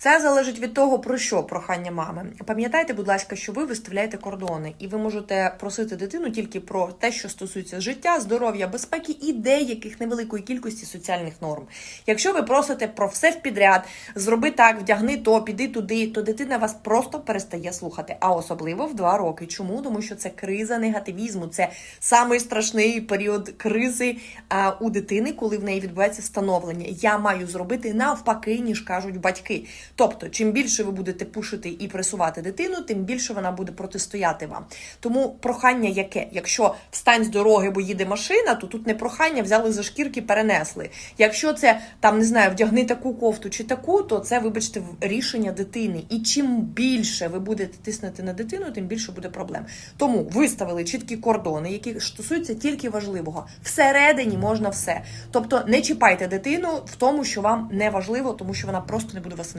Це залежить від того, про що прохання мами. Пам'ятайте, будь ласка, що ви виставляєте кордони, і ви можете просити дитину тільки про те, що стосується життя, здоров'я, безпеки і деяких невеликої кількості соціальних норм. Якщо ви просите про все в підряд, зроби так, вдягни то, піди туди, то дитина вас просто перестає слухати. А особливо в два роки. Чому? Тому що це криза негативізму, це самий страшний період кризи а, у дитини, коли в неї відбувається становлення. Я маю зробити навпаки, ніж кажуть батьки. Тобто, чим більше ви будете пушити і пресувати дитину, тим більше вона буде протистояти вам. Тому прохання яке? Якщо встань з дороги, бо їде машина, то тут не прохання взяли за шкірки, перенесли. Якщо це там не знаю, вдягни таку кофту чи таку, то це, вибачте, рішення дитини. І чим більше ви будете тиснути на дитину, тим більше буде проблем. Тому виставили чіткі кордони, які стосуються тільки важливого. Всередині можна все. Тобто не чіпайте дитину в тому, що вам не важливо, тому що вона просто не буде вас